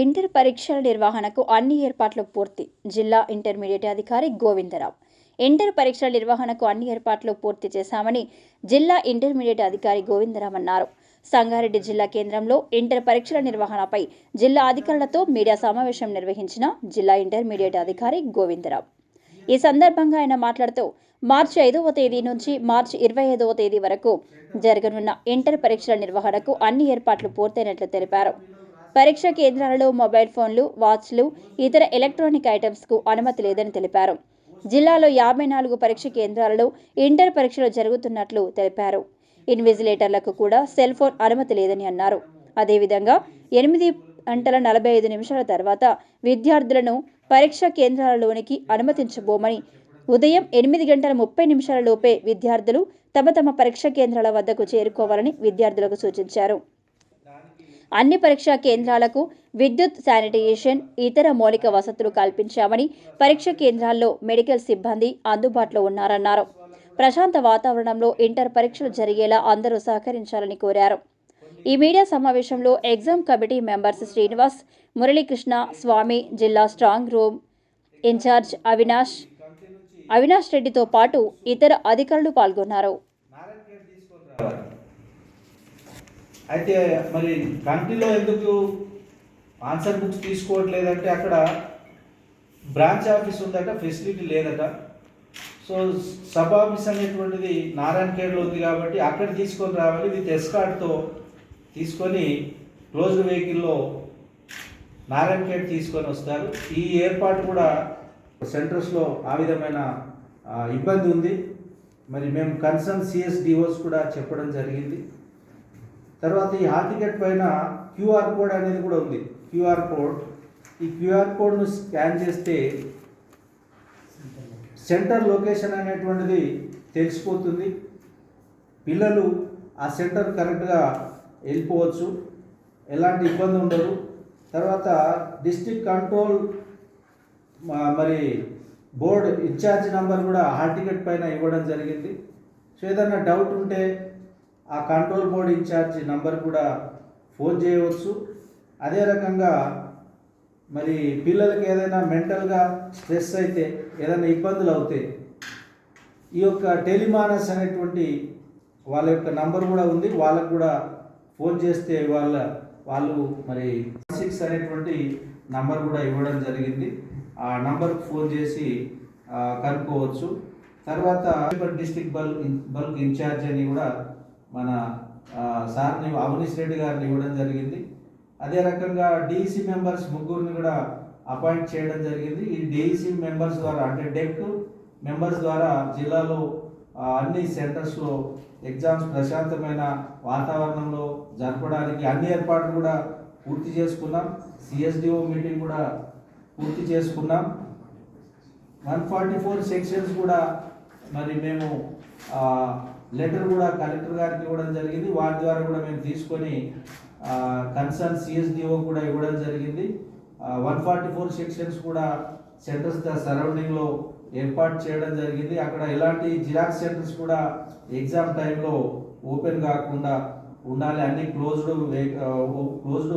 Inter పరీక్షల నిర్వహణకు అన్ని ఏర్పాట్లు పూర్తి జిల్లా ఇంటర్మీడియట్ అధికారి గోవిందరావు. ఇంటర్ పరీక్షల నిర్వహణకు అన్ని ఏర్పాట్లు పూర్తి చేశామని జిల్లా ఇంటర్మీడియట్ అధికారి గోవిందరావు అన్నారు. సంగారెడ్డి జిల్లా కేంద్రంలో ఇంటర్ పరీక్షల నిర్వహణపై జిల్లా అధికారులతో మీడియా సమావేశం నిర్వహించిన జిల్లా ఇంటర్మీడియట్ అధికారి గోవిందరావు. ఈ సందర్భంగా ఆయన మాట్లాడుతూ మార్చి ఐదవ తేదీ నుంచి మార్చి ఇరవై ఐదవ తేదీ వరకు జరగనున్న ఇంటర్ పరీక్షల నిర్వహణకు అన్ని ఏర్పాట్లు పూర్తయినట్లు తెలిపారు. పరీక్ష కేంద్రాలలో మొబైల్ ఫోన్లు వాచ్లు ఇతర ఎలక్ట్రానిక్ ఐటమ్స్కు అనుమతి లేదని తెలిపారు. జిల్లాలో యాభై నాలుగు పరీక్ష కేంద్రాలలో ఇంటర్ పరీక్షలు జరుగుతున్నట్లు తెలిపారు. ఇన్విజిలేటర్లకు కూడా సెల్ ఫోన్ అనుమతి లేదని అన్నారు. అదేవిధంగా ఎనిమిది గంటల నలభై ఐదు నిమిషాల తర్వాత విద్యార్థులను పరీక్షా కేంద్రాలలోనికి అనుమతించబోమని ఉదయం ఎనిమిది గంటల ముప్పై నిమిషాల లోపే విద్యార్థులు తమ తమ పరీక్షా కేంద్రాల వద్దకు చేరుకోవాలని విద్యార్థులకు సూచించారు. అన్ని పరీక్షా కేంద్రాలకు విద్యుత్ శానిటైజేషన్ ఇతర మౌలిక వసతులు కల్పించామని పరీక్ష కేంద్రాల్లో మెడికల్ సిబ్బంది అందుబాటులో ఉన్నారన్నారు. ప్రశాంత వాతావరణంలో ఇంటర్ పరీక్షలు జరిగేలా అందరూ సహకరించాలని కోరారు. ఈ మీడియా సమావేశంలో exam committee members Srinivas Muralikrishna Swamy జిల్లా strong room incharge Avinash Avinash రెడ్డితో పాటు ఇతర అధికారులు పాల్గొన్నారు. అయితే మరి కంటిలో ఎందుకు ఆన్సర్ బుక్స్ తీసుకోవట్లేదంటే అక్కడ బ్రాంచ్ ఆఫీస్ ఉందట ఫెసిలిటీ లేదట. సో సబ్ ఆఫీస్ అనేటువంటిది నారాయణఖేడ్లో ఉంది కాబట్టి అక్కడ తీసుకొని రావాలి. విత్ ఎస్కార్ట్తో తీసుకొని క్లోజ్డ్ వెహికల్లో నారాయణఖేడ్ తీసుకొని వస్తారు. ఈ ఏర్పాటు కూడా సెంటర్స్లో ఆ విధమైన ఇబ్బంది ఉంది. మరి మేము కన్సర్న్ సిఎస్డిఓస్ కూడా చెప్పడం జరిగింది. తర్వాత ఈ హాల్ టికెట్ పైన క్యూఆర్ కోడ్ అనేది కూడా ఉంది. QR code. ఈ క్యూఆర్ కోడ్ను స్కాన్ చేస్తే సెంటర్ లొకేషన్ అనేటువంటిది తెలిసిపోతుంది. పిల్లలు ఆ సెంటర్ కరెక్ట్గా వెళ్ళిపోవచ్చు. ఎలాంటి ఇబ్బంది ఉండదు. తర్వాత డిస్టిక్ కంట్రోల్ మరి బోర్డు ఇన్ఛార్జ్ నంబర్ కూడా హాల్ టికెట్ పైన ఇవ్వడం జరిగింది. సో ఏదైనా డౌట్ ఉంటే ఆ కంట్రోల్ బోర్డ్ ఇన్ఛార్జ్ నంబర్ కూడా ఫోన్ చేయవచ్చు. అదే రకంగా మరి పిల్లలకి ఏదైనా మెంటల్గా స్ట్రెస్ అయితే ఏదైనా ఇబ్బందులు అవుతాయి ఈ యొక్క టెలిమానస్ అనేటువంటి వాళ్ళ యొక్క నంబర్ కూడా ఉంది. వాళ్ళకు కూడా ఫోన్ చేస్తే వాళ్ళ వాళ్ళు మరి సిక్స్ అనేటువంటి నంబర్ కూడా ఇవ్వడం జరిగింది. ఆ నంబర్కి ఫోన్ చేసి కనుక్కోవచ్చు. తర్వాత డిస్టిక్ బల్క్ బల్క్ ఇన్ఛార్జ్ అని కూడా మన సార్ని అవనీష్ రెడ్డి గారిని ఇవ్వడం జరిగింది. అదే రకంగా డిఈసి మెంబర్స్ ముగ్గురిని కూడా అపాయింట్ చేయడం జరిగింది. ఈ డిఈసి మెంబర్స్ ద్వారా అంటే డెక్ మెంబర్స్ ద్వారా జిల్లాలో అన్ని సెంటర్స్లో ఎగ్జామ్స్ ప్రశాంతమైన వాతావరణంలో జరపడానికి అన్ని ఏర్పాట్లు కూడా పూర్తి చేసుకున్నాం. సిఎస్డిఓ మీటింగ్ కూడా పూర్తి చేసుకున్నాం. వన్ ఫార్టీ ఫోర్ సెక్షన్స్ కూడా మరి మేము లెటర్ కూడా కలెక్టర్ గారికి ఇవ్వడం జరిగింది. వారి ద్వారా కూడా మేము తీసుకొని కన్సర్న్ సిఎస్డిఓ కూడా ఇవ్వడం జరిగింది. వన్ ఫార్టీ ఫోర్ సెక్షన్స్ కూడా సెంటర్స్ ద సరౌండింగ్లో ఏర్పాటు చేయడం జరిగింది. అక్కడ ఎలాంటి జిరాక్స్ సెంటర్స్ కూడా ఎగ్జామ్ టైంలో ఓపెన్ కాకుండా ఉండాలి. అన్ని క్లోజ్డ్ క్లోజ్డ్